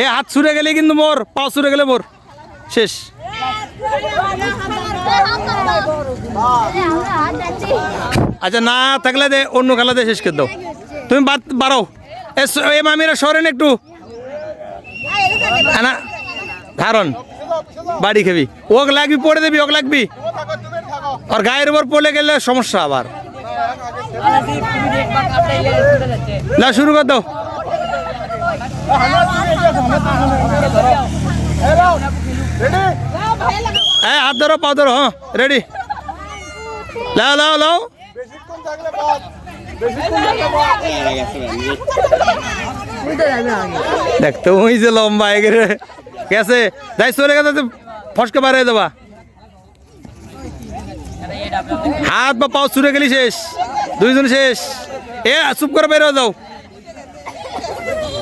এ হাত ছুড়ে গেলে কিন্তু মোর পা ছুড়ে গেলে মোর। শেষ। আচ্ছা না থাকলে দে, অন্য খেলা দিয়ে শেষ করে দাও। তুমি বাদ, বাড়াও। এ মামিরা সরেন একটু। না ধারণ। বাড়ি খাবি। ওক লাগবি, পড়ে দেবি, ওক লাগবি। আর গায়ের উপর পড়ে গেলে সমস্যা আবার। না, শুরু কর দাও। হ্যাঁ হাত ধরো, পা ধরো হ্যাঁ রেডি লাও লাও লাও। দেখতে ওই যে লম্বা এগেরে গেছে যাই চলে গেছে ফসকে বাড়াই দেবা। হাত বা পাও ছুড়ে গেলি শেষ। দুইজন শেষ। এ, চুপ করে বেরো, যাও।